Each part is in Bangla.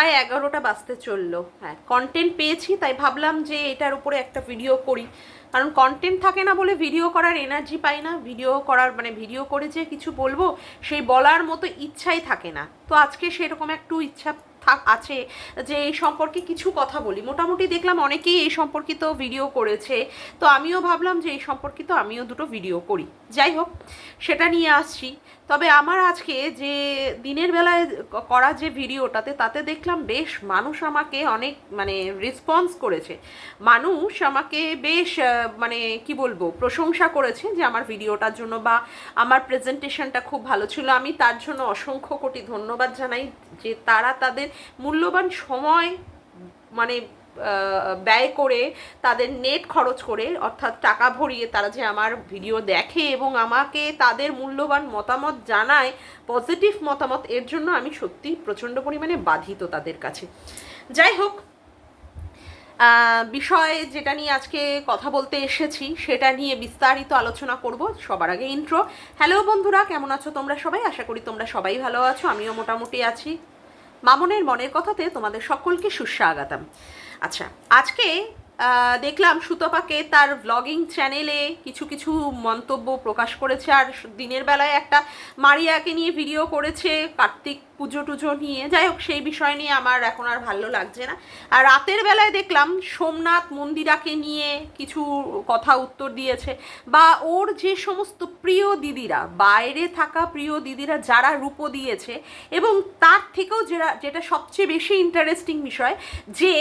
প্রায় এগারোটা বাজতে চলল। হ্যাঁ কন্টেন্ট পেয়েছি, তাই ভাবলাম যে এটার উপরে একটা ভিডিও করি। কারণ কন্টেন্ট থাকে না বলে ভিডিও করার এনার্জি পাই না। ভিডিও করার মানে ভিডিও করে যে কিছু বলব, সেই বলার মতো ইচ্ছাই থাকে না। তো আজকে সেরকম একটু ইচ্ছা থাক, আছে যে এই সম্পর্কে কিছু কথা বলি। মোটামুটি দেখলাম অনেকেই এই সম্পর্কিত ভিডিও করেছে। তো আমিও ভাবলাম যে এই সম্পর্কিত আমিও দুটো ভিডিও করি। যাই হোক, সেটা নিয়ে আসছি। তবে আমার আজকে যে দিনের বেলায় করা যে ভিডিওটাতে তাতে দেখলাম বেশ মানুষ আমাকে অনেক মানে রেসপন্স করেছে। মানুষ আমাকে বেশ মানে কি বলব, প্রশংসা করেছে যে আমার ভিডিওটার জন্য বা আমার প্রেজেন্টেশনটা খুব ভালো ছিল। আমি তার জন্য অসংখ্য কোটি ধন্যবাদ জানাই যে তারা তাদের মূল্যবান সময় মানে ব্যয় করে তাদের নেট খরচ করে, অর্থাৎ টাকা ভরিয়ে তারা যে আমার ভিডিও দেখে এবং আমাকে তাদের মূল্যবান মতামত জানায় পজিটিভ মতামত, এর জন্য আমি সত্যি প্রচণ্ড পরিমাণে বাধিত তাদের কাছে। যাই হোক বিষয় যেটা নিয়ে আজকে কথা বলতে এসেছি, সেটা নিয়ে বিস্তারিত আলোচনা করব সবার আগে ইন্ট্রো হ্যালো বন্ধুরা, কেমন আছো তোমরা সবাই? আশা করি তোমরা সবাই ভালো আছো, আমিও মোটামুটি আছি। মামনের মনের কথাতে তোমাদের সকলকে সুস্বাগতম। আচ্ছা আজকে দেখলাম সুতপাকে তার ব্লগিং চ্যানেলে কিছু কিছু মন্তব্য প্রকাশ করেছে, আর দিনের বেলায় একটা মারিয়াকে নিয়ে ভিডিও করেছে কার্তিক পুজো টুজো নিয়ে, যাই হোক, সেই বিষয় নিয়ে আমার এখন আর ভালো লাগছে না। আর রাতের বেলায় দেখলাম সোমনাথ মন্দিরাকে নিয়ে কিছু কথা উত্তর দিয়েছে, বা ওর যে সমস্ত প্রিয় দিদিরা, বাইরে থাকা প্রিয় দিদিরা যারা রূপো দিয়েছে, এবং তার থেকেও যেটা যেটা সবচেয়ে বেশি ইন্টারেস্টিং বিষয়, যে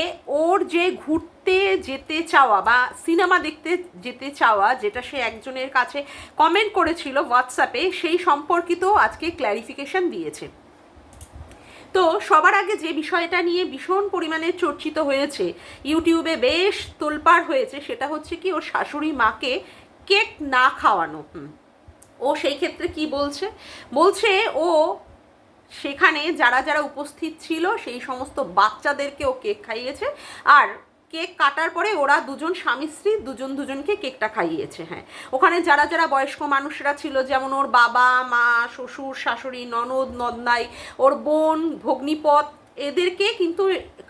ওর যে ঘুরতে যেতে চাওয়া, বা সিনেমা দেখতে যেতে চাওয়া, যেটা সে একজনের কাছে কমেন্ট করেছিল হোয়াটসঅ্যাপে সেই সম্পর্কিত আজকে ক্ল্যারিফিকেশন দিয়েছে। তো সবার আগে যে বিষয়টা নিয়ে ভীষণ পরিমাণে চর্চিত হয়েছে, ইউটিউবে বেশ তোলপাড় হয়েছে, সেটা হচ্ছে কি ওর শাশুড়ি মাকে কেক না খাওয়ানো। ও সেই ক্ষেত্রে কি বলছে? বলছে ও সেখানে যারা যারা উপস্থিত ছিল সেই সমস্ত বাচ্চাদেরকে ও কেক খাইয়েছে। আর কেক কাটার পরে ওরা দুজন স্বামী স্ত্রী, দুজন দুজনকে কেকটা খাইয়েছে হ্যাঁ। ওখানে যারা যারা বয়স্ক মানুষরা ছিল, যেমন ওর বাবা, মা, শ্বশুর, শাশুড়ি, ননদ নন্দাই ওর বোন ভগ্নিপথ এদেরকে কিন্তু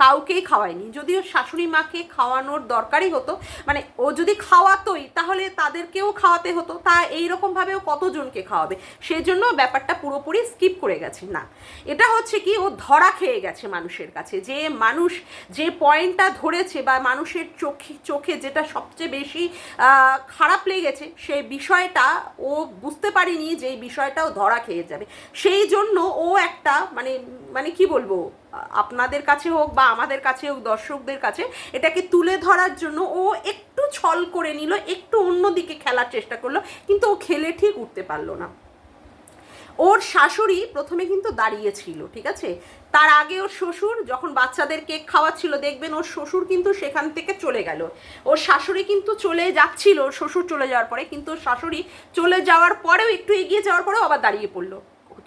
কাউকেই খাওয়ায়নি। যদিও শাশুড়ি মাকে খাওয়ানোর দরকারই হতো মানে ও যদি খাওয়াতোই, তাহলে তাদেরকেও খাওয়াতে হতো। তা এইরকমভাবেও কতজনকে খাওয়াবে? সেই জন্য ব্যাপারটা পুরোপুরি স্কিপ করে গেছে। না, এটা হচ্ছে কি, ও ধরা খেয়ে গেছে মানুষের কাছে। যে মানুষ যে পয়েন্টটা ধরেছে বা মানুষের চোখে চোখে যেটা সবচেয়ে বেশি খারাপ লেগেছে, সেই বিষয়টা ও বুঝতে পারিনি যে এই বিষয়টাও ধরা খেয়ে যাবে। সেই জন্য ও একটা মানে মানে কি বলব আপনাদের কাছে হোক বা আমাদের কাছে হোক, দর্শকদের কাছে, এটাকে তুলে ধরার জন্য ও একটু ছল করে নিল, একটু অন্যদিকে খেলার চেষ্টা করল, কিন্তু ও খেলে ঠিক উঠতে পারল না। ওর শাশুড়ি প্রথমে কিন্তু দাঁড়িয়েছিল, ঠিক আছে? তার আগে ওর শ্বশুর যখন বাচ্চাদের কেক খাওয়াচ্ছিল, দেখবেন ওর শ্বশুর কিন্তু সেখান থেকে চলে গেল। ওর শাশুড়ি কিন্তু চলে যাচ্ছিল, ওর শ্বশুর চলে যাওয়ার পরে, কিন্তু ওর শাশুড়ি চলে যাওয়ার পরেও, একটু এগিয়ে যাওয়ার পরেও আবার দাঁড়িয়ে পড়ল।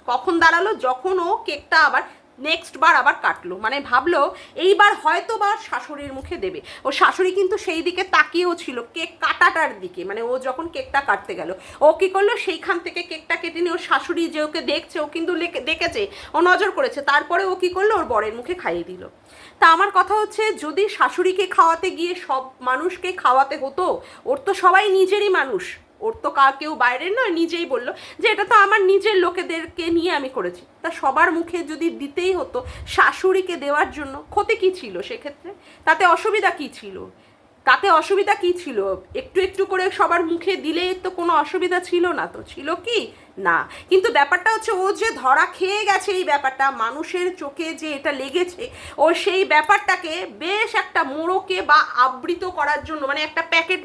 কখন দাঁড়াল? যখন ও কেকটা আবার নেক্সট বার আবার কাটলো। মানে ভাবলো, এইবার হয়তো বা শাশুড়ির মুখে দেবে। ও শাশুড়ি কিন্তু সেই দিকে তাকিয়েও ছিল, কেক কাটাটার দিকে। মানে ও যখন কেকটা কাটতে গেল, ও কি করল? সেইখান থেকে কেকটা কেটে নিয়ে ওর শাশুড়ি যে ওকে দেখছে, ও কিন্তু দেখেছে, ও নজর করেছে। তারপরে ও কি করল? ওর বরের মুখে খাইয়ে দিল। তা আমার কথা হচ্ছে, যদি শাশুড়িকে খাওয়াতে গিয়ে সব মানুষকে খাওয়াতে হতো, ওর তো সবাই নিজেরই মানুষ। ওর তো কেউ বাইরের নয়, নিজেই বলল যে এটা তো আমার নিজের লোকেদেরকে নিয়ে আমি করেছি। তা সবার মুখে যদি দিতেই হতো শাশুড়িকে দেওয়ার জন্য, ক্ষতি কী ছিল সেক্ষেত্রে? তাতে অসুবিধা কী ছিল? তাতে অসুবিধা কী ছিল? একটু একটু করে সবার মুখে দিলে তো কোনো অসুবিধা ছিল না তো? ছিল কি? না। কিন্তু ব্যাপারটা হচ্ছে ও যে ধরা খেয়ে গেছে এই ব্যাপারটা, মানুষের চোখে যে এটা লেগেছে, ও সেই ব্যাপারটাকে বেশ একটা মোড়কে বা আবৃত করার জন্য মানে একটা প্যাকেট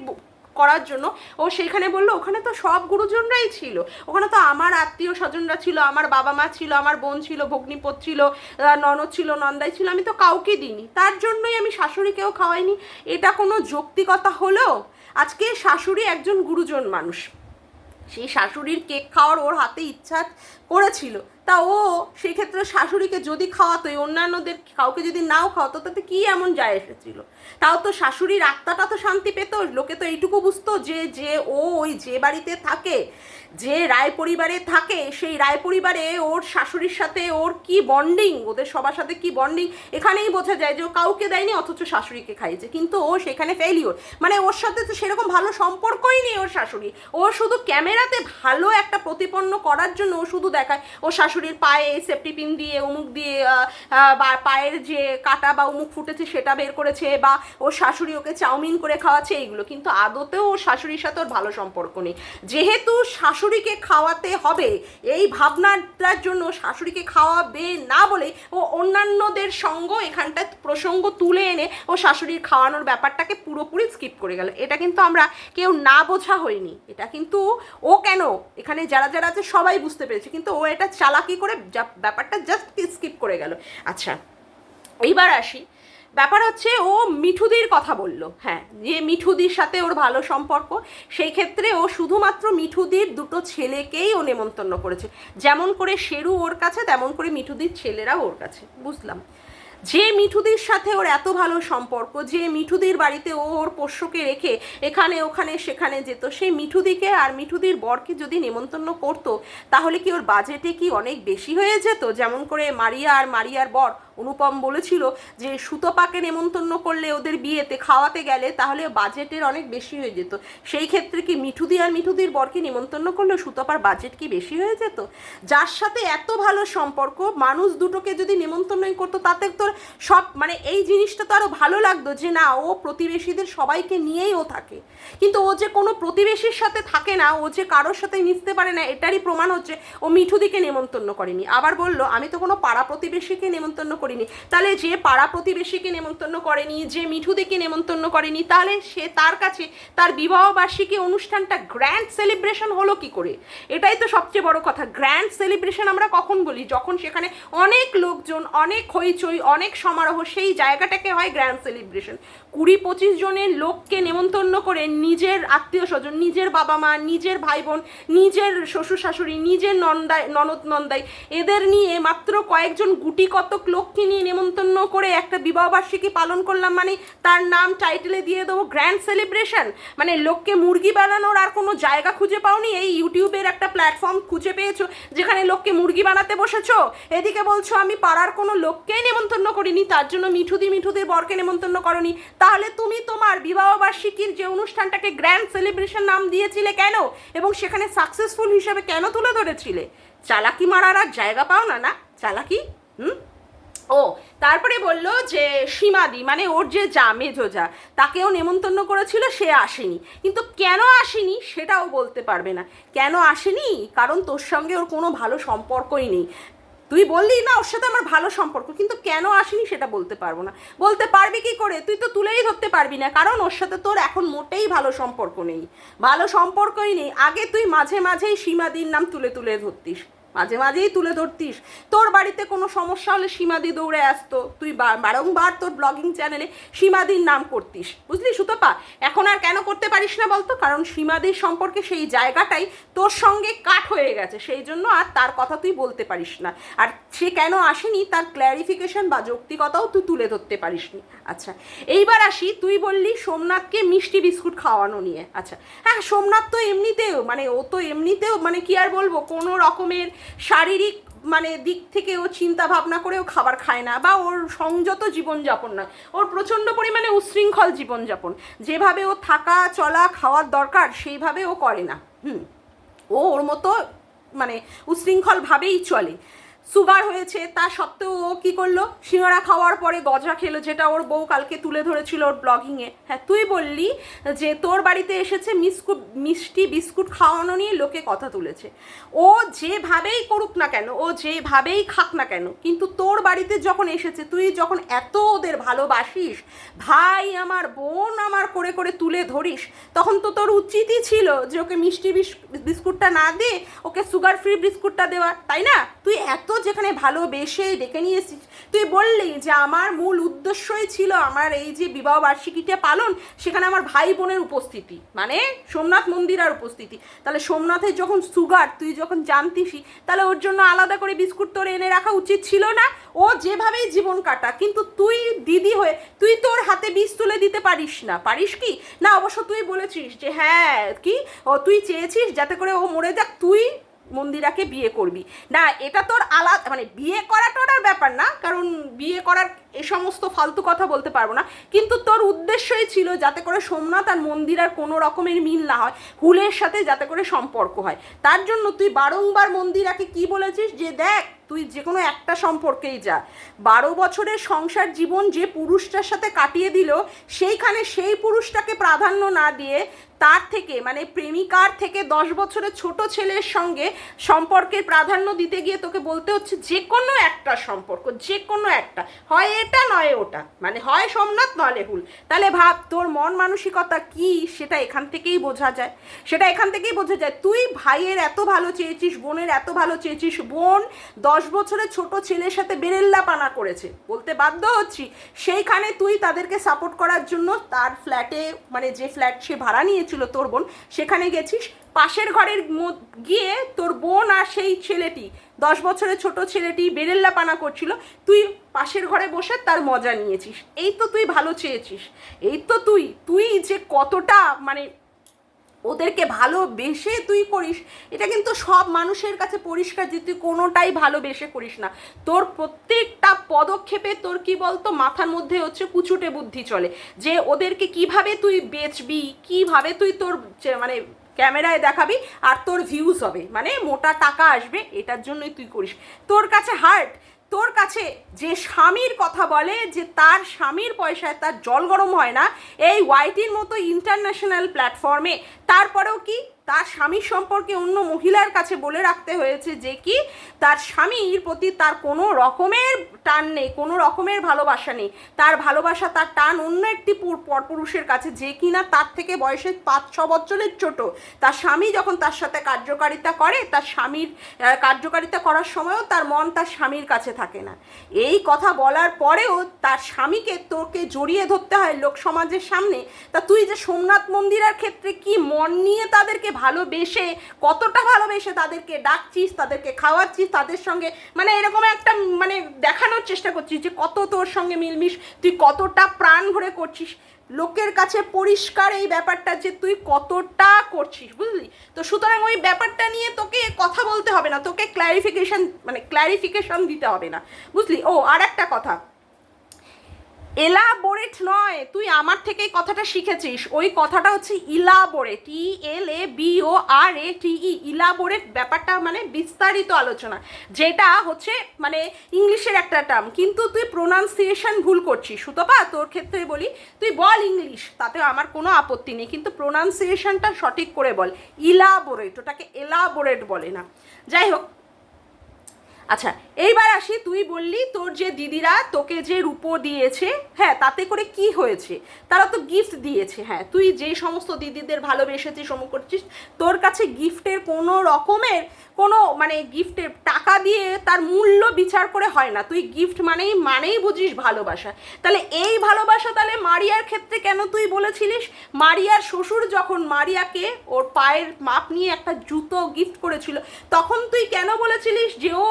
করার জন্য। ও সেইখানে বলল, ওখানে তো সব গুরুজনরাই ছিল। ওখানে তো আমার আত্মীয় স্বজনরা ছিল, আমার বাবা মা ছিল, আমার বোন ছিল ভগ্নিপত ছিল ননদ ছিল, নন্দাই ছিল। আমি তো কাউকে দিইনি। তার জন্যই আমি শাশুড়িকেও খাওয়াইনি। এটা কোনো যৌক্তিকতা হলো? আজকে শাশুড়ি একজন গুরুজন মানুষ। সেই শাশুড়ির কেক খাওয়ার ওর হাতে ইচ্ছা করেছিল। তা ও সেই ক্ষেত্রে শাশুড়িকে যদি খাওয়াতোই অন্যান্যদের কাউকে যদি নাও খাওয়াতো, তাতে কি এমন যায় এসেছিল? তাও তো শাশুড়ির আত্মাটা তো শান্তি পেত, লোকে তো এইটুকু বুঝতো যে যে ও ওই যে বাড়িতে থাকে, যে রায় পরিবারে থাকে, সেই রায় পরিবারে ওর শাশুড়ির সাথে ওর কি বন্ডিং ওদের সবার সাথে কি বন্ডিং এখানেই বোঝা যায় যে ও কাউকে দেয়নি, অথচ শাশুড়িকে খাইয়েছে। কিন্তু ও সেখানে ফেলিওর মানে ওর সাথে তো সেরকম ভালো সম্পর্কই নেই ওর শাশুড়ি। ও শুধু ক্যামেরাতে ভালো একটা প্রতিপন্ন করার জন্য ও শুধু দেখায়। ও শাশুড়ির পায়ে সেফটি পিন দিয়ে অমুক দিয়ে পায়ের যে কাটা বা অমুক ফুটেছে সেটা বের করেছে বা ওর শাশুড়ি ওকে চাউমিন করে খাওয়াচ্ছে, এইগুলো। কিন্তু আদতেও ওর শাশুড়ির সাথে ওর ভালো সম্পর্ক নেই। যেহেতু শাশুড়িকে খাওয়াতে হবে, এই ভাবনাটার জন্য শাশুড়িকে খাওয়াবে না বলে ও অন্যান্যদের সঙ্গ এখানটায় প্রসঙ্গ তুলে এনে ও শাশুড়ির খাওয়ানোর ব্যাপারটাকে পুরোপুরি স্কিপ করে গেল। এটা কিন্তু আমরা কেউ না বোঝা হয়নি। এটা কিন্তু ও কেন? এখানে যারা যারা আছে সবাই বুঝতে পেরেছে। কিন্তু ও এটা চালাকি করে ব্যাপারটা জাস্ট স্কিপ করে গেল। আচ্ছা এইবার আসি। ব্যাপার হচ্ছে ও মিঠুদির কথা বলল। হ্যাঁ যে মিঠুদির সাথে ওর ভালো সম্পর্ক, সেই ক্ষেত্রে ও শুধুমাত্র মিঠুদির দুটো ছেলেকেই ও নেমন্তন্ন করেছে। যেমন করে শেরু ওর কাছে, তেমন করে মিঠুদির ছেলেরাও ওর কাছে। বুঝলাম। যে মিঠুদির সাথে ওর এত ভালো সম্পর্ক, যে মিঠুদির বাড়িতে ও ওর পোষ্যকে রেখে এখানে, ওখানে, সেখানে যেত, সেই মিঠুদিকে আর মিঠুদির বরকে যদি নেমন্তন্ন করতো, তাহলে কি ওর বাজেটে কি অনেক বেশি হয়ে যেত? যেমন করে মারিয়া আর মারিয়ার বর অনুপম বলেছিল যে সুতপাকে নেমন্তন্ন করলে ওদের বিয়েতে খাওয়াতে গেলে তাহলে বাজেটের অনেক বেশি হয়ে যেত। সেই ক্ষেত্রে কি মিঠুদি আর মিঠুদির বরকে নেমন্তন্ন করলে সুতপার বাজেট কি বেশি হয়ে যেত? যার সাথে এত ভালো সম্পর্ক, মানুষ দুটোকে যদি নেমন্তন্নই করতো, তাতে তোর সব মানে এই জিনিসটা তো আরও ভালো লাগতো যে না, ও প্রতিবেশীদের সবাইকে নিয়েই ও থাকে। কিন্তু ও যে কোনো প্রতিবেশীর সাথে থাকে না, ও যে কারোর সাথে মিশতে পারে না, এটারই প্রমাণ হচ্ছে ও মিঠুদিকে নেমন্তন্ন করেনি। আবার বলল, আমি তো কোনো পাড়া প্রতিবেশীকে নেমন্তন্ন করিনি। তাহলে যে পাড়া প্রতিবেশীকে নেমন্তন্ন করেনি, যে মিঠুদেকে নেমন্তন্ন করেনি, তাহলে সে তার কাছে, তার বিবাহবার্ষিকী অনুষ্ঠানটা গ্র্যান্ড সেলিব্রেশন হলো কি করে? এটাই তো সবচেয়ে বড় কথা। গ্র্যান্ড সেলিব্রেশন আমরা কখন বলি? যখন সেখানে অনেক লোকজন, অনেক হইচই, অনেক সমারোহ, সেই জায়গাটাকে হয় গ্র্যান্ড সেলিব্রেশন কুড়ি পঁচিশ জনের লোককে নেমন্তন্ন করে নিজের আত্মীয় স্বজন, নিজের বাবা মা, নিজের ভাই বোন নিজের শ্বশুর শাশুড়ি, নিজের নন্দাই, ননদ নন্দাই, এদের নিয়ে মাত্র কয়েকজন গুটি কতক লোককে নিয়ে নেমন্তন্ন করে একটা বিবাহবার্ষিকী পালন করলাম। মানে তার নাম, টাইটেলে দিয়ে দেবো, গ্র্যান্ড সেলিব্রেশন। মানে লোককে মুরগি বানানোর আর কোনো জায়গা খুঁজে পাওনি। এই ইউটিউবের একটা প্ল্যাটফর্ম খুঁজে পেয়েছ, যেখানে লোককে মুরগি বানাতে বসেছো। এদিকে বলছো, আমি পাড়ার কোনো লোককেই নেমন্তন্ন করিনি, তার জন্য মিঠুদি মিঠুদের বরকে নেমন্তন্ন করনি। তাহলে তুমি তোমার বিবাহবার্ষিকীর যে অনুষ্ঠানটাকে গ্র্যান্ড সেলিব্রেশন নাম দিয়েছিলে কেন? এবং সেখানে সাকসেসফুল হিসেবে কেন তুলে ধরেছিলে? চালাকি মারার আর জায়গা পাও না না? চালাকি? হুম? ও, তারপরে বলল যে সীমাদি মানে ওর যে যা মেজো যা, তাকেও নেমন্তন্ন করেছিল, সে আসেনি। কিন্তু কেন আসেনি সেটাও বলতে পারবে না। কেন আসেনি? কারণ তোর সঙ্গে ওর কোনো ভালো সম্পর্কই নেই। তুই বললি না ওর সাথে আমার ভালো সম্পর্ক, কিন্তু কেন আসেনি সেটা বলতে পারব না। বলতে পারবি কি করে? তুই তো তুলেই ধরতে পারবি না, কারণ ওর সাথে তোর এখন মোটেই ভালো সম্পর্ক নেই। ভালো সম্পর্কই নেই। আগে তুই মাঝে মাঝেই সীমাদির নাম তুলে তুলে ধরতিস। মাঝে মাঝেই তুলে ধরতিস। তোর বাড়িতে কোনো সমস্যা হলে সীমাদি দৌড়ে আসতো। তুই বারংবার তোর ব্লগিং চ্যানেলে সীমাদির নাম করতিস। বুঝলি সুতপা? এখন আর কেন করতে পারিস না বলতো? কারণ সীমাদির সম্পর্কে সেই জায়গাটাই তোর সঙ্গে কাট হয়ে গেছে। সেই জন্য আর তার কথা তুই বলতে পারিস না। আর সে কেন আসেনি, তার ক্ল্যারিফিকেশন বা যৌক্তিকতাও তুই তুলে ধরতে পারিসনি আচ্ছা এইবার আসি, তুই বললি সোমনাথকে মিষ্টি বিস্কুট খাওয়ানো নিয়ে। আচ্ছা হ্যাঁ সোমনাথ তো এমনিতেও মানে ও তো এমনিতেও মানে কি আর বলব, কোনো রকমের শারীরিক মানে দিক থেকে ও চিন্তা ভাবনা করে ও খাবার খায় না বা ওর সংযত জীবনযাপন নয়। ওর প্রচণ্ড পরিমাণে উশৃঙ্খল জীবনযাপন। যেভাবে ও থাকা, চলা, খাওয়ার দরকার, সেইভাবে ও করে না। হুম। ও ওর মতো মানে উশৃঙ্খলভাবেই চলে। সুগার হয়েছে, তা সত্ত্বেও ও কী করল? সিঙ্গারা খাওয়ার পরে গজা খেলো, যেটা ওর বউ কালকে তুলে ধরেছিল ওর ব্লগিংয়ে হ্যাঁ তুই বললি যে তোর বাড়িতে এসেছে মিসকুট মিষ্টি বিস্কুট খাওয়ানো নিয়ে লোকে কথা তুলেছে। ও যেভাবেই করুক না কেন, ও যেভাবেই খাক না কেন, কিন্তু তোর বাড়িতে যখন এসেছে, তুই যখন এত ওদের ভালোবাসিস, ভাই আমার, বোন আমার করে করে তুলে ধরিস, তখন তো তোর উচিতই ছিল যে ওকে মিষ্টি বিস- বিস্কুটটা না দিয়ে ওকে সুগার ফ্রি বিস্কুটটা দেওয়া তাই না? তুই এত যেখানে ভালোবেসে ডেকে নিয়ে এসেছিস, তুই বললি যে আমার মূল উদ্দেশ্যই ছিল আমার এই যে বিবাহ বার্ষিকীটা পালন, সেখানে আমার ভাই বোনের উপস্থিতি মানে সোমনাথ মন্দির আর উপস্থিতি। তাহলে সোমনাথের যখন সুগার, তুই যখন জানতিসই, তাহলে ওর জন্য আলাদা করে বিস্কুট তোর এনে রাখা উচিত ছিল না? ও যেভাবেই জীবন কাটা কিন্তু তুই দিদি হয়ে, তুই তোর হাতে বিষ তুলে দিতে পারিস না। পারিস কি? না, অবশ্য তুই বলেছিস যে হ্যাঁ কি? ও, তুই চেয়েছিস যাতে করে ও মরে যাক, তুই মন্দিরাকে বিয়ে করবি। না, এটা তোর আলাদা মানে বিয়ে করাটা ওটার ব্যাপার না, কারণ বিয়ে করার এ সমস্ত ফালতু কথা বলতে পারব না। কিন্তু তোর উদ্দেশ্যই ছিল যাতে করে সোমনাথ আর মন্দির আর কোনো রকমের মিল না হয়, হুলের সাথে যাতে করে সম্পর্ক হয়। তার জন্য তুই বারংবার মন্দিরাকে কি বলেছিস? যে দেখ, তুই যে কোনো একটা সম্পর্কেই যা। বারো বছরের সংসার জীবন যে পুরুষটার সাথে কাটিয়ে দিল, সেইখানে সেই পুরুষটাকে প্রাধান্য না দিয়ে তার থেকে মানে প্রেমিকার থেকে দশ বছরের ছোট ছেলের সঙ্গে সম্পর্কের প্রাধান্য দিতে গিয়ে তোকে বলতে হচ্ছে যে কোনো একটা সম্পর্ক, যে কোনো একটা। হয় এটা নয় ওটা। মানে হয় সোমনাথ নয় হুল। তাহলে ভাব, তোর মন মানসিকতা কি? সেটা এখান থেকেই বোঝা যায়। সেটা এখান থেকেই বোঝা যায়। তুই ভাইয়ের এত ভালো চেয়েছিস, বোনের এত ভালো চেয়েছিস, বোন দশ বছরের ছোট ছেলের সাথে বেরেল্লা পানা করেছে। বলতে বাধ্য হচ্ছি, সেইখানে তুই তাদেরকে সাপোর্ট করার জন্য তার ফ্ল্যাটে মানে যে ফ্ল্যাট সে ভাড়া নিয়েছিল তোর বোন, সেখানে গেছিস। পাশের ঘরের গিয়ে তোর বোন আর সেই ছেলেটি, দশ বছরের ছোট ছেলেটি বেরেল্লা পানা করছিল, তুই পাশের ঘরে বসে তার মজা নিয়েছিস। এই তো তুই ভালো চেয়েছিস। এই তো তুই তুই যে কতটা মানে ওদেরকে ভালোবেসে তুই করিস, এটা কিন্তু সব মানুষের কাছে পরিষ্কার যে তুই কোনোটাই ভালোবেসে করিস না। তোর প্রত্যেকটা পদক্ষেপে তোর কি বলতো, মাথার মধ্যে হচ্ছে কুচুটে বুদ্ধি চলে। যে ওদেরকে কীভাবে তুই বেচবি, কীভাবে তুই তোর মানে ক্যামেরায় দেখাবি আর তোর ভিউজ হবে। মানে মোটা টাকা আসবে, এটার জন্যই তুই করিস। তোর কাছে হার্ট তোর কাছে যে স্বামীর কথা বলে যে তার স্বামীর পয়সায় তার জল গরম হয় না, এই ওয়াইটির মতো ইন্টারন্যাশনাল প্ল্যাটফর্মে তারপরেও কি তার স্বামী সম্পর্কে অন্য মহিলার কাছে বলে রাখতে হয়েছে যে কি, তার স্বামীর প্রতি তার কোনো রকমের টান নেই, কোনো রকমের ভালোবাসা নেই। তার ভালোবাসা, তার টান অন্য একটি পুর- পরপুরুষের কাছে যে কিনা তার থেকে বয়সে পাঁচ, ছ বছরের ছোট। তার স্বামী যখন তার সাথে কার্যকারিতা করে, তার স্বামীর কার্যকারিতা করার সময়ও তার মন তার স্বামীর কাছে থাকে না। এই কথা বলার পরেও তার স্বামীকে তোকে জড়িয়ে ধরতে হয় লোক সমাজের সামনে। তা তুই যে সোমনাথ মন্দিরের ক্ষেত্রে কি মন নিয়ে তাদেরকে ভালোবেসে, কতটা ভালোবেসে তাদেরকে ডাকছিস, তাদেরকে খাওয়াচ্ছিস, তাদের সঙ্গে মানে এরকম একটা মানে দেখানোর চেষ্টা করছিস যে কত তোর সঙ্গে মিলমিশ, তুই কতটা প্রাণ ভরে করছিস। লোকের কাছে পরিষ্কার এই ব্যাপারটা যে তুই কতটা করছিস, বুঝলি? তো সুতরাং ওই ব্যাপারটা নিয়ে তোকে কথা বলতে হবে না, তোকে ক্ল্যারিফিকেশন মানে ক্ল্যারিফিকেশন দিতে হবে না, বুঝলি? ও আর একটা কথা। এলাবোরেট নয়। তুই আমার থেকেই কথাটা শিখেছিস। ওই কথাটা হচ্ছে elaborate E L A B O R A T E elaborate ব্যাপারটা মানে বিস্তারিত আলোচনা, যেটা হচ্ছে মানে ইংলিশের একটা টার্ম কিন্তু তুই প্রোনাউন্সিয়েশন ভুল করছিস। সুতপা, তোর ক্ষেত্রে বলি, তুই বল ইংলিশ, তাতে আমার কোনো আপত্তি নেই। কিন্তু প্রোনাউন্সিয়েশনটা সঠিক করে বল। ইলাবোরেট ওটাকে এলাবোরেট বলে না। যাই হোক আচ্ছা এইবার আসি, তুই বললি তোর যে দিদিরা তোকে যে রূপো দিয়েছে হ্যাঁ তাতে করে কি হয়েছে? তারা তো গিফট দিয়েছে হ্যাঁ তুই যে সমস্ত দিদিদের ভালোবেসেছিস সম করছিস, তোর কাছে গিফটের কোনো রকমের, কোনো মানে গিফটের টাকা দিয়ে তার মূল্য বিচার করে হয় না। তুই গিফট মানেই মানেই বুঝিস ভালোবাসা। তাহলে এই ভালোবাসা তাহলে মারিয়ার ক্ষেত্রে কেন তুই বলেছিলিস? মারিয়ার শ্বশুর যখন মারিয়াকে ওর পায়ের মাপ নিয়ে একটা জুতো গিফট করেছিল, তখন তুই কেন বলেছিলিস যে, ও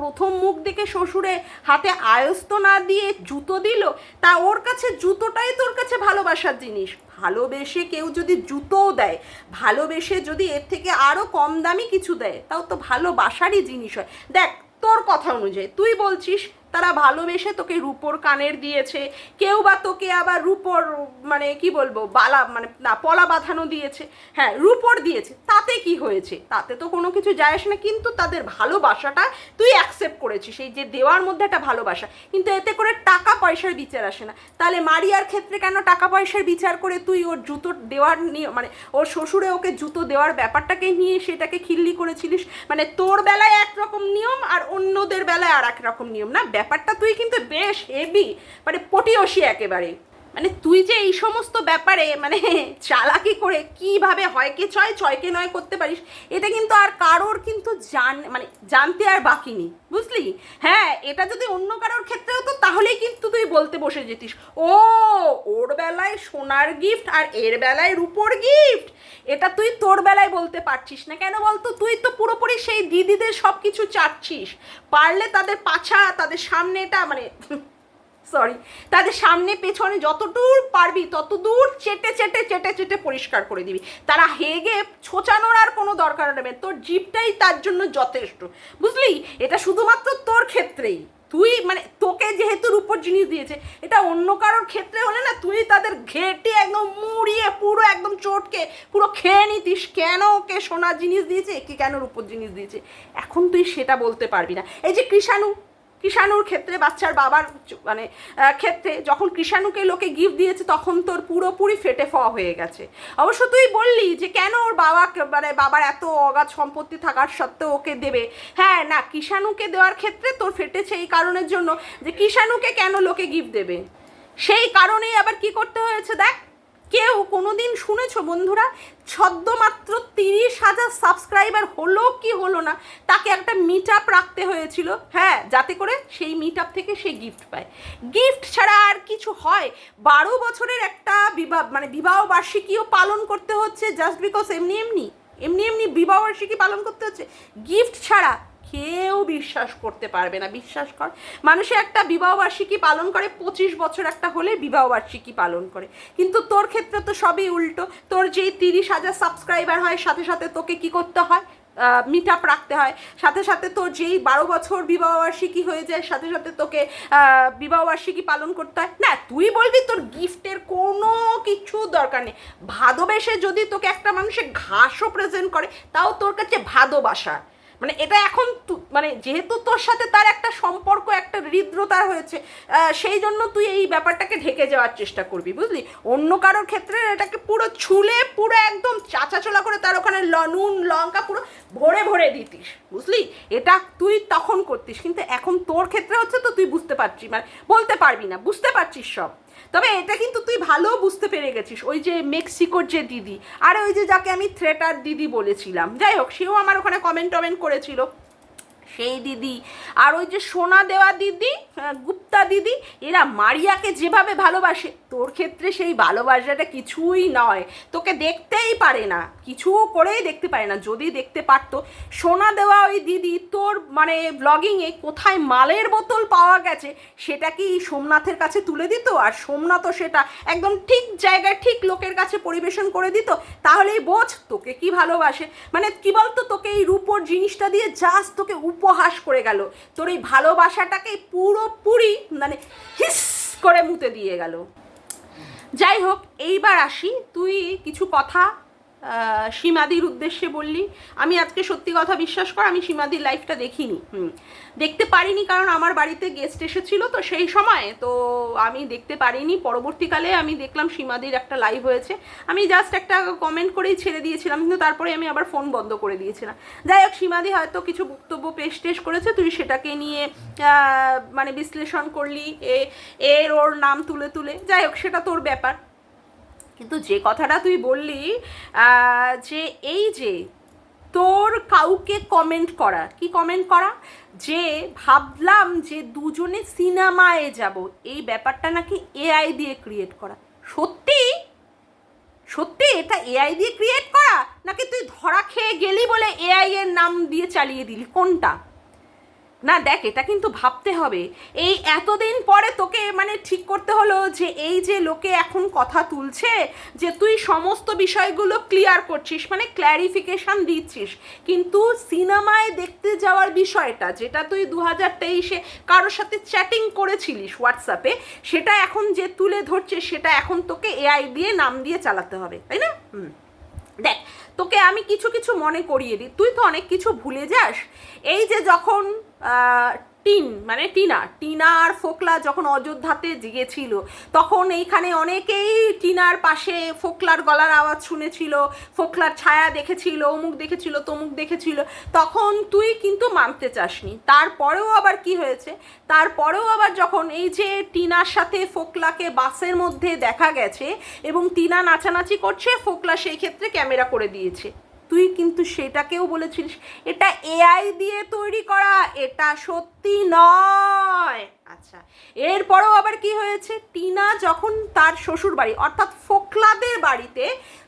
প্রথম মুখ দেখে শ্বশুরে হাতে আয়স্ত না দিয়ে জুতো দিল, তা ওর কাছে জুতোটাই তোর কাছে ভালোবাসার জিনিস। ভালোবেসে কেউ যদি জুতোও দেয়, ভালোবেসে যদি এর থেকে আরও কম দামি কিছু দেয়, তাও তো ভালোবাসারই জিনিস হয়। দেখ, তোর কথা অনুযায়ী, তুই বলছিস তারা ভালোবেসে তোকে রূপোর কানের দিয়েছে। কেউ বা তোকে আবার রূপোর মানে কি বলব, বালা মানে না, পলা বাঁধানো দিয়েছে। হ্যাঁ রূপোর দিয়েছে। তাতে কি হয়েছে? তাতে তো কোনো কিছু যায় আসে না, কিন্তু তাদের ভালোবাসাটা তুই অ্যাকসেপ্ট করেছিস। এই যে দেওয়ার মধ্যে একটা ভালোবাসা। কিন্তু এতে করে টাকা পয়সার বিচার আসে না। তাহলে মারিয়ার ক্ষেত্রে কেন টাকা পয়সার বিচার করে তুই ওর জুতো দেওয়ার নিয়ে মানে ওর শ্বশুরে ওকে জুতো দেওয়ার ব্যাপারটাকে নিয়ে সেটাকে খিল্লি করেছিলিস? মানে তোর বেলায় একরকম নিয়ম আর অন্যদের বেলায় আর এক রকম নিয়ম না? ব্যাপারটা তুই কিন্তু বেশ হেভি মানে পটিয়সি একেবারে মানে তুই যে এই সমস্ত ব্যাপারে মানে চালাকি করে কীভাবে হয়কে ছয় ছয়কে নয় করতে পারিস, এটা কিন্তু আর কারোর কিন্তু জান মানে জানতে আর বাকি নেই, বুঝলি? হ্যাঁ এটা যদি অন্য কারোর ক্ষেত্রে হতো, তাহলেই কিন্তু তুই বলতে বসে যেতিস। ও, ওর বেলায় সোনার গিফট আর এর বেলায় রূপোর গিফট এটা তুই তোর বেলায় বলতে পারছিস না। কেন বলতো? তুই তো পুরোপুরি সেই দিদিদের সব কিছু চাচ্ছিস পারলে তাদের পাছা, তাদের সামনে এটা মানে সরি তাদের সামনে, পেছনে যতদূর পারবি তত দূর চেটে চেটে চেটে চেটে পরিষ্কার করে দিবি। তারা হেগে ছোচানোর আর কোনো দরকার নেবে তোর জিপটাই তার জন্য যথেষ্ট। বুঝলি? এটা শুধুমাত্র তোর ক্ষেত্রেই। তুই মানে তোকে যেহেতু রূপর জিনিস দিয়েছে, এটা অন্য কারোর ক্ষেত্রে হলে না তুই তাদের ঘেটে একদম মুড়িয়ে পুরো একদম চটকে পুরো খেয়ে নিতিস। কেন ওকে সোনার জিনিস দিয়েছে? কি কেন রূপর জিনিস দিয়েছে? এখন তুই সেটা বলতে পারবি না। এই যে কৃষাণু কৃষাণুর ক্ষেত্রে বাচ্চার বাবার মানে ক্ষেত্রে যখন কৃষাণুকে লোকে গিফট দিয়েছে, তখন তোর পুরোপুরি ফেটে ফওয়া হয়ে গেছে। অবশ্য তুই বললি যে কেন ওর বাবা মানে বাবার এত অগাধ সম্পত্তি থাকার সত্ত্বেও ওকে দেবে। হ্যাঁ না, কৃষাণুকে দেওয়ার ক্ষেত্রে তোর ফেটেছে এই কারণের জন্য যে কৃষাণুকে কেন লোকে গিফট দেবে? সেই কারণেই আবার কি করতে হয়েছে দেখ? কেউ কোনোদিন শুনেছো বন্ধুরা ছদ্মমাত্র তিরিশ হাজার সাবস্ক্রাইবার হলো কি হলো না, তাকে একটা মিট আপ রাখতে হয়েছিল। হ্যাঁ যাতে করে সেই মিট আপ থেকে সে গিফট পায়। গিফট ছাড়া আর কিছু হয়? বারো বছরের একটা বিবাহ মানে বিবাহ বার্ষিকীও পালন করতে হচ্ছে জাস্ট বিকজ এমনি এমনি এমনি এমনি বিবাহ বার্ষিকী পালন করতে হচ্ছে। গিফট ছাড়া কেউ বিশ্বাস করতে পারবে না, বিশ্বাস কর। মানুষে একটা বিবাহবার্ষিকী পালন করে, পঁচিশ বছর একটা হলে বিবাহবার্ষিকী পালন করে। কিন্তু তোর ক্ষেত্রে তো সবই উল্টো। তোর যেই তিরিশ হাজার সাবস্ক্রাইবার হয়, সাথে সাথে তোকে কি করতে হয়? মিট আপ রাখতে হয়। সাথে সাথে তোর যেই বারো বছর বিবাহবার্ষিকী হয়ে যায়, সাথে সাথে তোকে বিবাহবার্ষিকী পালন করতে হয়। না, তুই বলবি তোর গিফটের কোনো কিছু দরকার নেই। ভাদবেসে যদি তোকে একটা মানুষের ঘাসও প্রেজেন্ট করে, তাও তোর কাছে ভাদবাসা। মানে এটা এখন মানে যেহেতু তোর সাথে তার একটা সম্পর্ক, একটা হৃদ্রতা হয়েছে সেই জন্য তুই এই ব্যাপারটাকে ঢেকে যাওয়ার চেষ্টা করবি, বুঝলি? অন্য কারোর ক্ষেত্রে এটাকে পুরো ছুলে, পুরো একদম চাচাচোলা করে তার ওখানে নুন, লঙ্কা পুরো ভরে ভরে দিতিস, বুঝলি? এটা তুই তখন করতিস, কিন্তু এখন তোর ক্ষেত্রে হচ্ছে তো তুই বুঝতে পারছিস মানে বলতে পারবি না, বুঝতে পারছিস সব। তবে এটা কিন্তু তুই ভালো বুঝতে পেরে গেছিস, ওই যে মেক্সিকোর যে দিদি, আর ওই যে যাকে আমি থ্রেটার দিদি বলেছিলাম। যাই হোক, সেও আমার ওখানে কমেন্ট টমেন্ট করেছিল। সেই দিদি, আর ওই যে সোনা দেওয়া দিদি গুপ্তা দিদি, এরা মারিয়াকে যেভাবে ভালোবাসে তোর ক্ষেত্রে সেই ভালোবাসাটা কিছুই নয়। তোকে দেখতেই পারে না। কিছু করেই দেখতে পারে না। যদি দেখতে পারতো, সোনা দেওয়া ওই দিদি তোর মানে ব্লগিংয়ে কোথায় মালের বোতল পাওয়া গেছে, সেটা কি সোমনাথের কাছে তুলে দিত? আর সোমনাথও সেটা একদম ঠিক জায়গায়, ঠিক লোকের কাছে পরিবেশন করে দিত, তাহলেই বোঝ তোকে কি ভালোবাসে। মানে কি বলতো, তোকে এই রূপোর জিনিসটা দিয়ে জাস্ট তোকে উপহাস করে গেল। তোর এই ভালোবাসাটাকে পুরোপুরি মানে হিস করে মুতে দিয়ে গেল। যাই হোক এইবার আসি। তুই কিছু কথা সীমাদির উদ্দেশ্যে বললি, আমি আজকে সত্যি কথা বিশ্বাস কর, আমি সীমাদির লাইফটা দেখিনি। দেখতে পারিনি কারণ আমার বাড়িতে গেস্ট এসেছিল তো সেই সময়, তো আমি দেখতে পারিনি। পরবর্তীকালে আমি দেখলাম সীমাদির একটা লাইভ হয়েছে। আমি জাস্ট একটা কমেন্ট করেই ছেড়ে দিয়েছিলাম, কিন্তু তারপরে আমি আবার ফোন বন্ধ করে দিয়েছিলাম। যাই হোক, সীমাদি হয়তো কিছু বক্তব্য পেশ টেশ করেছে, তুই সেটাকে নিয়ে মানে বিশ্লেষণ করলি, এ, এর ওর নাম তুলে তুলে। যাই হোক, সেটা তোর ব্যাপার। কিন্তু যে কথাটা তুই বললি যে এই যে তোর কাউকে কমেন্ট করা, কি কমেন্ট করা? যে ভাবলাম যে দুজনে সিনেমায় যাব, এই ব্যাপারটা নাকি এআই দিয়ে ক্রিয়েট করা। সত্যি? সত্যি? এটা এআই দিয়ে ক্রিয়েট করা? নাকি তুই ধরা খেয়ে গেলি বলে এআই এর নাম দিয়ে চালিয়ে দিলি? কোনটা? না, দেখ, এটা কিন্তু ভাবতে হবে। এই এতদিন পরে তোকে মানে ঠিক করতে হলো যে, এই যে লোকে এখন কথা তুলছে যে, তুই সমস্ত বিষয়গুলো ক্লিয়ার করছিস মানে ক্ল্যারিফিকেশন দিচ্ছিস। কিন্তু সিনেমায় দেখতে যাওয়ার বিষয়টা, যেটা তুই দু হাজার তেইশে কারোর সাথে চ্যাটিং করেছিলিস হোয়াটসঅ্যাপে সেটা এখন যে তুলে ধরছে, সেটা এখন তোকে এআই দিয়ে নাম দিয়ে চালাতে হবে, তাই না? হুম। তোকে আমি কিছু কিছু মনে করিয়ে দিই। তুই তো অনেক কিছু ভুলে যাস। এই যে যখন টিন মানে টিনা টিনা আর ফোকলা যখন অযোধ্যাতে গিয়েছিল তখন এইখানে অনেকেই টিনার পাশে ফোকলার গলার আওয়াজ শুনেছিল, ফোকলার ছায়া দেখেছিল, অমুক দেখেছিল, তমুক দেখেছিল। তখন তুই কিন্তু মানতে চাসনি। তারপরেও আবার কি হয়েছে? তারপরেও আবার যখন এই যে টিনার সাথে ফোকলাকে বাসের মধ্যে দেখা গেছে এবং টিনা নাচানাচি করছে, ফোকলা সেই ক্ষেত্রে ক্যামেরা করে দিয়েছে। তুই কিন্তু সেটাকেও বলেছিলিস। এটা এআই দিয়ে তৈরি করা, এটা সত্যি নয়। আচ্ছা এরপরও আবার কি হয়েছে? টিনা যখন তার শ্বশুর বাড়ি অর্থাৎ ফোকলাদের বাড়িতে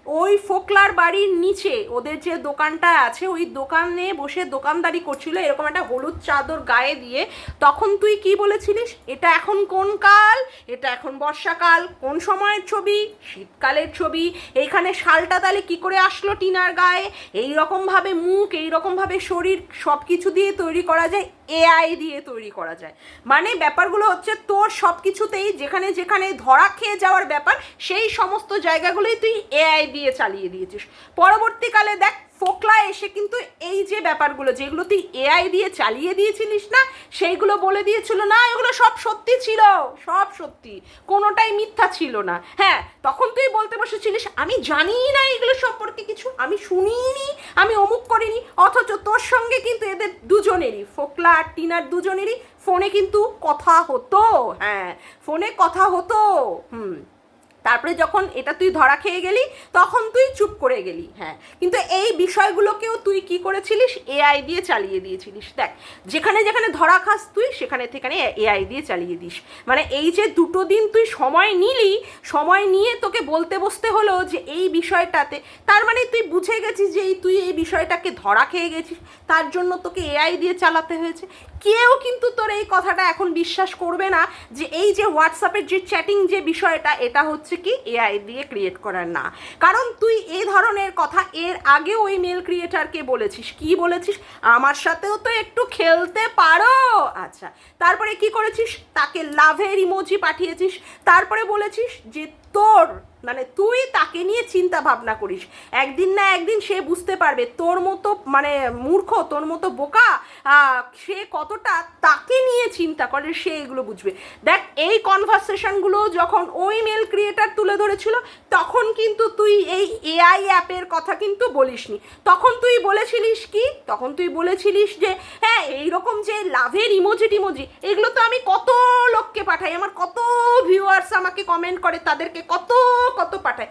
ওই ফোকলার বাড়ির নিচে, ওদের যে দোকানটা আছে, ওই দোকানে বসে দোকানদারি করছিল, এরকম একটা হলুদ চাদর গায়ে দিয়ে। তখন তুই কি বলেছিলিস? এটা এখন কোন কাল? এটা এখন বর্ষাকাল। কোন সময়ের ছবি? শীতকালের ছবি। এইখানে শালটা তাহলে কি করে আসলো টিনার গায়ে? এই রকমভাবে মুখ এই রকমভাবে শরীর সব কিছু দিয়ে তৈরি করা যায়, এআই দিয়ে তৈরি করা যায়। মানে ব্যাপারগুলো হচ্ছে তোর সব কিছুতেই যেখানে যেখানে ধরা খেয়ে যাওয়ার ব্যাপার, সেই সমস্ত জায়গাগুলোই তুই এআই দিয়ে চালিয়ে দিয়েছিস। পরবর্তীকালে দেখ, ফোকলা এসে কিন্তু এই যে ব্যাপারগুলো যেগুলো তুই এআই দিয়ে চালিয়ে দিয়েছিলিস না, সেইগুলো বলে দিয়েছিল, না, এগুলো সব সত্যি ছিল, সব সত্যি, কোনোটাই মিথ্যা ছিল না। হ্যাঁ তখন তুই বলতে বসেছিলিস, আমি জানি না এগুলো সম্পর্কে কিছু, আমি শুনিনি আমি অমুক করিনি, অথচ তোর সঙ্গে কিন্তু এদের দুজনেরই, ফোকলা আর টিনার দুজনেরই ফোনে কিন্তু কথা হতো। হ্যাঁ ফোনে কথা হতো, হুম। তারপরে যখন এটা তুই ধরা খেয়ে গেলি তখন তুই চুপ করে গেলি। হ্যাঁ। কিন্তু এই বিষয়গুলোকেও তুই কি করেছিলিস? এআই দিয়ে চালিয়ে দিয়েছিলিস। দেখ যেখানে যেখানে ধরা খাস তুই সেখানে সেখানে এআই দিয়ে চালিয়ে দিস। মানে এই যে দুটো দিন তুই সময় নিলি সময় নিয়ে তোকে বলতে বসতে হলো যে এই বিষয়টাতে তার মানে তুই বুঝে গেছিস যে এই তুই এই বিষয়টাকে ধরা খেয়ে গেছিস তার জন্য তোকে এআই দিয়ে চালাতে হয়েছে। কেউ কিন্তু তোর এই কথাটা এখন বিশ্বাস করবে না যে এই যে হোয়াটসঅ্যাপের যে চ্যাটিং যে বিষয়টা, এটা হচ্ছে কি এআই দিয়ে ক্রিয়েট করার না। কারণ তুই এই ধরনের কথা এর আগে ওই মেল ক্রিয়েটারকে বলেছিস। কি বলেছিস? আমার সাথেও তো একটু খেলতে পারো। আচ্ছা তারপরে কি করেছিস? তাকে লাভের ইমোজি পাঠিয়েছিস। তারপরে বলেছিস যে তোর মানে তুই তাকে নিয়ে চিন্তা ভাবনা করিস। একদিন না একদিন সে বুঝতে পারবে তোর মতো মানে মূর্খ, তোর মতো বোকা সে কতটা তাকে নিয়ে চিন্তা করে সে এগুলো বুঝবে। দেখ, এই কনভারসেশনগুলো যখন ওই মেল ক্রিয়েটার তুলে ধরেছিল, তখন কিন্তু তুই এই এআই অ্যাপের কথা কিন্তু বলিসনি। তখন তুই বলেছিলিস কি? তখন তুই বলেছিলিস যে হ্যাঁ এইরকম যে লাভের ইমোজি টিমোজি এগুলো তো আমি কত পাঠাই আমার কত ভিউয়ার্স আমাকে কমেন্ট করে তাদেরকে কত কত পাঠায়।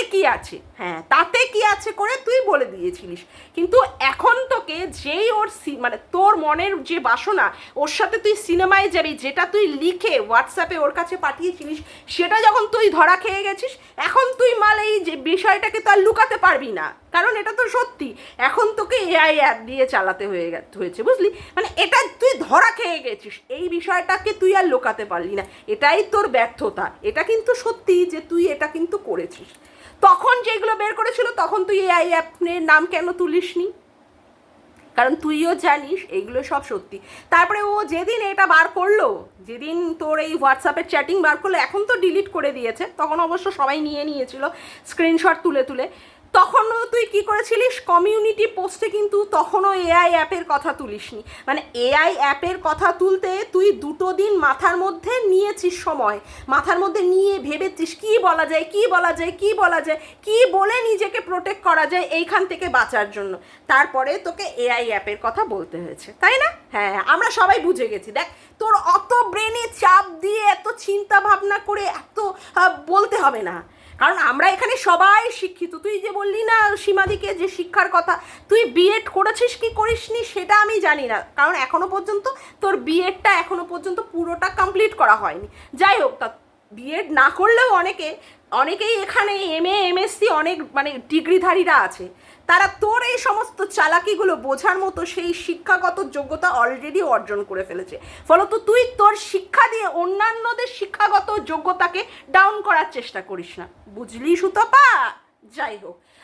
তাতে কি আছে? হ্যাঁ তাতে কি আছে করে তুই বলে দিয়েছিলিস। কিন্তু এখন তোকে যেই ওর মানে তোর মনের যে বাসনা, ওর সাথে তুই সিনেমায় যাবি, যেটা তুই লিখে হোয়াটসঅ্যাপে ওর কাছে পাঠিয়েছিলিস, সেটা যখন তুই ধরা খেয়ে গেছিস, এখন তুই মাল এই যে বিষয়টাকে তো আর লুকাতে পারবি না। কারণ এটা তো সত্যি। এখন তোকে এআই অ্যাপ দিয়ে চালাতে হয়ে হয়েছে, বুঝলি? মানে এটা তুই ধরা খেয়ে গেছিস। এই বিষয়টাকে তুই আর লুকাতে পারলি না। এটাই তোর ব্যর্থতা। এটা কিন্তু সত্যি যে তুই এটা কিন্তু করেছিস। তখন যেগুলো বের করেছিল, তখন তুই এই অ্যাপের নাম কেন তুলিসনি? কারণ তুইও জানিস এইগুলো সব সত্যি। তারপরে ও যেদিন এটা বার করল, যেদিন তোর এই হোয়াটসঅ্যাপের চ্যাটিং বার করল, এখন তো ডিলিট করে দিয়েছে। তখন অবশ্য সবাই নিয়ে নিয়েছিল স্ক্রিনশট তুলে তুলে। তখনও তুই কি করেছিলিস? কমিউনিটি পোস্টে কিন্তু তখনও এআই অ্যাপের কথা তুলিসনি। মানে এআই অ্যাপের কথা তুলতে তুই দুটো দিন মাথার মধ্যে নিয়েছিস সময়। মাথার মধ্যে নিয়ে ভেবেছিস কি বলা যায়, কি বলা যায়, কি বলা যায়, কি বলে নিজেকে প্রোটেক্ট করা যায় এইখান থেকে বাঁচার জন্য। তারপরে তোকে এআই অ্যাপের কথা বলতে হয়েছে, তাই না? হ্যাঁ আমরা সবাই বুঝে গেছি। দেখ, তোর অত ব্রেনে চাপ দিয়ে এত চিন্তা ভাবনা করে এত বলতে হবে না। কারণ আমরা এখানে সবাই শিক্ষিত। তুই যে বললি না সীমাদিকে যে শিক্ষার কথা, তুই বিএড করেছিস কি করিস নি সেটা আমি জানি না। কারণ এখনও পর্যন্ত তোর বিএডটা এখনও পর্যন্ত পুরোটা কমপ্লিট করা হয়নি। যাই হোক, তা বিএড না করলেও অনেকে অনেকেই এখানে এম এ এম এমএসসি অনেক মানে ডিগ্রিধারীরা আছে। তারা তোর এই সমস্ত চালাকিগুলো বোঝার মতো সেই শিক্ষাগত যোগ্যতা অলরেডি অর্জন করে ফেলেছে। ফলত তুই তোর শিক্ষা দিয়ে অন্যান্যদের শিক্ষাগত যোগ্যতাকে ডাউন করার চেষ্টা করিস না। বুঝলি সুতপা? যাই হোক।